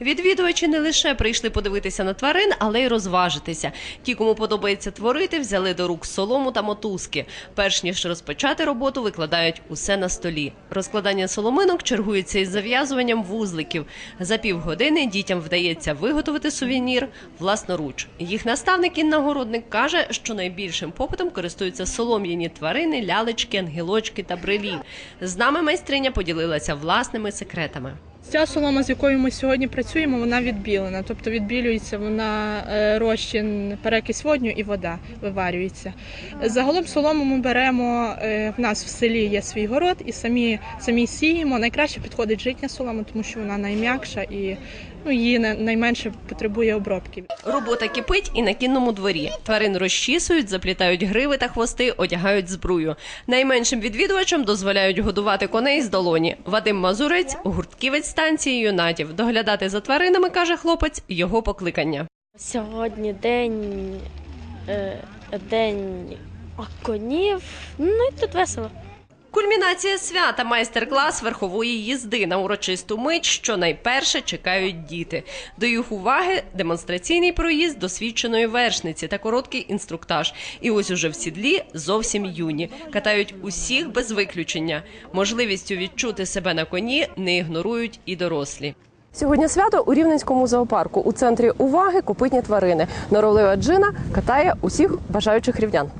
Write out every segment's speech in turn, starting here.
Відвідувачі не лише прийшли подивитися на тварин, але й розважитися. Ті, кому подобається творити, взяли до рук солому та мотузки. Перш ніж розпочати роботу, викладають усе на столі. Розкладання соломинок чергується із зав'язуванням вузликів. За півгодини дітям вдається виготовити сувенір власноруч. Їх наставник Інна Городник каже, що найбільшим попитом користуються солом'яні тварини, лялечки, ангелочки та брелі. З нами майстриня поділилася власними секретами. Ця солома, з якою ми сьогодні працюємо, вона відбілена, тобто відбілюється вона е, розчин, перекись водню і вода виварюється. Загалом солому ми беремо. е, В нас в селі є свій город, і самі самі сіємо. Найкраще підходить житня солома, тому що вона найм'якша і ну, її на- найменше потребує обробки. Робота кипить і на кінному дворі. Тварин розчісують, заплітають гриви та хвости, одягають збрую. Найменшим відвідувачам дозволяють годувати коней з долоні. Вадим Мазурець, гуртківець станції юнатів. Доглядати за тваринами, каже хлопець, його покликання. Сьогодні день, е, день конів. Ну і тут весело. Кульмінація свята майстер-клас верхової їзди на урочисту мить, що найперше чекають діти. До їх уваги демонстраційний проїзд досвідченої вершниці та короткий інструктаж. І ось уже в сідлі зовсім юні. Катають усіх без виключення. Можливістю відчути себе на коні не ігнорують і дорослі. Сьогодні свято у Рівненському зоопарку. У центрі уваги копитні тварини. Норовлива джина катає усіх бажаючих рівнян.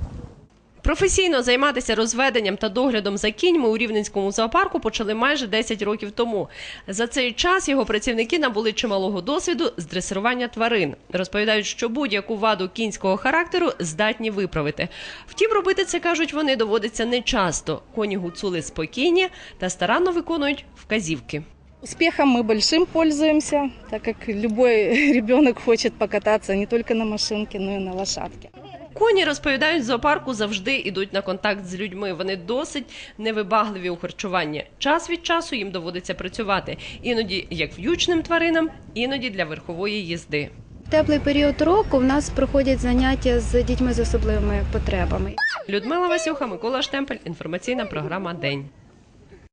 Професійно займатися розведенням та доглядом за кіньми у Рівненському зоопарку почали майже 10 років тому. За цей час його працівники набули чималого досвіду з дресирування тварин. Розповідають, що будь-яку ваду кінського характеру здатні виправити. Втім, робити це кажуть вони доводиться нечасто. Коні гуцули спокійні та старанно виконують вказівки. Успехом мы большим пользуемся, так как любой ребенок хочет покататься не только на машинке, но и на лошадке. Коні розповідають, в зоопарку завжди йдуть на контакт з людьми. Вони досить невибагливі у харчуванні. Час від часу їм доводиться працювати. Іноді як в'ючним тваринам, іноді для верхової їзди. Теплий період року в нас проходять заняття з дітьми з особливими потребами. Людмила Васюха, Микола Штемпель. Інформаційна програма День.